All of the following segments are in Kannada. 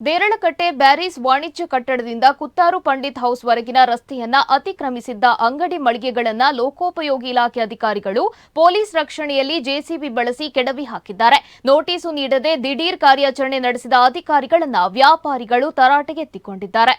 ದೇರಳಕಟ್ಟೆ ಬ್ಯಾರೀಸ್ ವಾಣಿಜ್ಯ ಕಟ್ಟಡದಿಂದ ಕುತ್ತಾರು ಪಂಡಿತ್ ಹೌಸ್ ವರೆಗಿನ ರಸ್ತೆಯನ್ನ ಅತಿಕ್ರಮಿಸಿದ್ದ ಅಂಗಡಿ ಮಳಿಗೆಗಳನ್ನ ಲೋಕೋಪಯೋಗಿ ಇಲಾಖೆ ಅಧಿಕಾರಿಗಳು ಪೊಲೀಸ್ ರಕ್ಷಣೆಯಲ್ಲಿ ಜೆಸಿಬಿ ಬಳಸಿ ಕೆಡವಿ ಹಾಕಿದ್ದಾರೆ. ನೋಟಿಸು ನೀಡದೆ ದಿಢೀರ್ ಕಾರ್ಯಾಚರಣೆ ನಡೆಸಿದ ಅಧಿಕಾರಿಗಳನ್ನ ವ್ಯಾಪಾರಿಗಳು ತರಾಟೆಗೆತ್ತಿಕೊಂಡಿದ್ದಾರೆ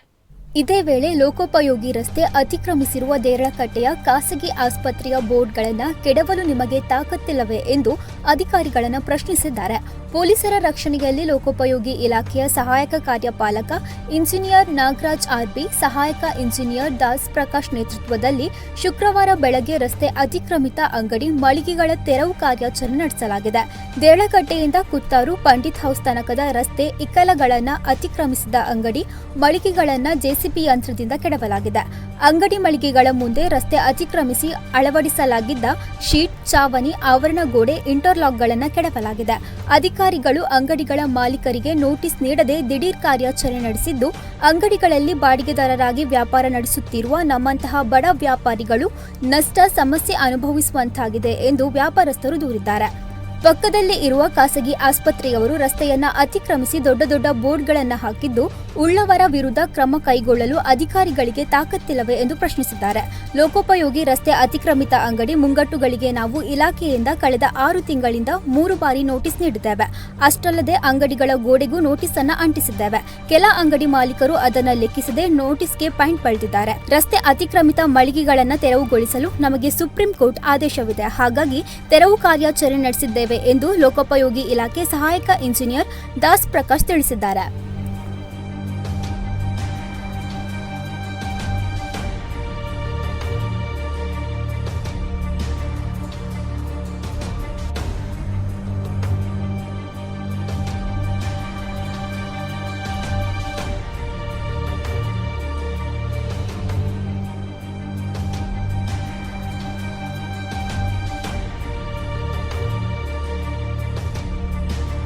ಇದೇ ವೇಳೆ ಲೋಕೋಪಯೋಗಿ ರಸ್ತೆ ಅತಿಕ್ರಮಿಸಿರುವ ದೇರಳಕಟ್ಟೆಯ ಖಾಸಗಿ ಆಸ್ಪತ್ರೆಯ ಬೋರ್ಡ್ಗಳನ್ನು ಕೆಡವಲು ನಿಮಗೆ ತಾಕತ್ತಿಲ್ಲವೇ ಎಂದು ಅಧಿಕಾರಿಗಳನ್ನು ಪ್ರಶ್ನಿಸಿದ್ದಾರೆ. ಪೊಲೀಸರ ರಕ್ಷಣೆಯಲ್ಲಿ ಲೋಕೋಪಯೋಗಿ ಇಲಾಖೆಯ ಸಹಾಯಕ ಕಾರ್ಯಪಾಲಕ ಇಂಜಿನಿಯರ್ ನಾಗರಾಜ್ ಆರ್ಬಿ, ಸಹಾಯಕ ಇಂಜಿನಿಯರ್ ದಾಸ್ ಪ್ರಕಾಶ್ ನೇತೃತ್ವದಲ್ಲಿ ಶುಕ್ರವಾರ ಬೆಳಗ್ಗೆ ರಸ್ತೆ ಅತಿಕ್ರಮಿತ ಅಂಗಡಿ ಮಳಿಗೆಗಳ ತೆರವು ಕಾರ್ಯಾಚರಣೆ ನಡೆಸಲಾಗಿದೆ. ದೇರಳಕಟ್ಟೆಯಿಂದ ಕುತ್ತಾರು ಪಂಡಿತ್ ಹೌಸ್ ತನಕದ ರಸ್ತೆ ಇಕ್ಕಲಗಳನ್ನು ಅತಿಕ್ರಮಿಸಿದ ಅಂಗಡಿ ಮಳಿಗೆಗಳನ್ನ ಜೆಸಿಬಿ ಯಂತ್ರದಿಂದ ಕೆಡವಲಾಗಿದೆ. ಅಂಗಡಿ ಮಳಿಗೆಗಳ ಮುಂದೆ ರಸ್ತೆ ಅತಿಕ್ರಮಿಸಿ ಅಳವಡಿಸಲಾಗಿದ್ದ ಶೀಟ್, ಚಾವಣಿ ಆವರಣ ಗೋಡೆ ಇಂಟರ್ಲಾಕ್ಗಳನ್ನು ಕೆಡವಲಾಗಿದೆ. ಅಧಿಕಾರಿಗಳು ಅಂಗಡಿಗಳ ಮಾಲೀಕರಿಗೆ ನೋಟಿಸ್ ನೀಡದೆ ದಿಢೀರ್ ಕಾರ್ಯಾಚರಣೆ ನಡೆಸಿದ್ದು, ಅಂಗಡಿಗಳಲ್ಲಿ ಬಾಡಿಗೆದಾರರಾಗಿ ವ್ಯಾಪಾರ ನಡೆಸುತ್ತಿರುವ ನಮ್ಮಂತಹ ಬಡ ವ್ಯಾಪಾರಿಗಳು ನಷ್ಟ ಸಮಸ್ಯೆ ಅನುಭವಿಸುವಂತಾಗಿದೆ ಎಂದು ವ್ಯಾಪಾರಸ್ಥರು ದೂರಿದ್ದಾರೆ. ಪಕ್ಕದಲ್ಲಿ ಇರುವ ಖಾಸಗಿ ಆಸ್ಪತ್ರೆಯವರು ರಸ್ತೆಯನ್ನ ಅತಿಕ್ರಮಿಸಿ ದೊಡ್ಡ ದೊಡ್ಡ ಬೋರ್ಡ್ಗಳನ್ನು ಹಾಕಿದ್ದು ಉಳ್ಳವರ ವಿರುದ್ಧ ಕ್ರಮ ಕೈಗೊಳ್ಳಲು ಅಧಿಕಾರಿಗಳಿಗೆ ತಾಕತ್ತಿಲ್ಲವೇ ಎಂದು ಪ್ರಶ್ನಿಸಿದ್ದಾರೆ. ಲೋಕೋಪಯೋಗಿ ರಸ್ತೆ ಅತಿಕ್ರಮಿತ ಅಂಗಡಿ ಮುಂಗಟ್ಟುಗಳಿಗೆ ನಾವು ಇಲಾಖೆಯಿಂದ ಕಳೆದ ಆರು ತಿಂಗಳಿಂದ ಮೂರು ಬಾರಿ ನೋಟಿಸ್ ನೀಡಿದ್ದೇವೆ. ಅಷ್ಟಲ್ಲದೆ ಅಂಗಡಿಗಳ ಗೋಡೆಗೂ ನೋಟಿಸ್ ಅನ್ನ ಅಂಟಿಸಿದ್ದೇವೆ. ಕೆಲ ಅಂಗಡಿ ಮಾಲೀಕರು ಅದನ್ನ ಲೆಕ್ಕಿಸದೆ ನೋಟಿಸ್ಗೆ ಪಾಯಿಂಟ್ ಪಡೆದಿದ್ದಾರೆ ರಸ್ತೆ ಅತಿಕ್ರಮಿತ ಮಳಿಗೆಗಳನ್ನು ತೆರವುಗೊಳಿಸಲು ನಮಗೆ ಸುಪ್ರೀಂ ಕೋರ್ಟ್ ಆದೇಶವಿದೆ. ಹಾಗಾಗಿ ತೆರವು ಕಾರ್ಯಾಚರಣೆ ನಡೆಸಿದ್ದೇವೆ ಎಂದು ಲೋಕೋಪಯೋಗಿ ಇಲಾಖೆ ಸಹಾಯಕ ಇಂಜಿನಿಯರ್ ದಾಸ್ ಪ್ರಕಾಶ್ ತಿಳಿಸಿದ್ದಾರೆ.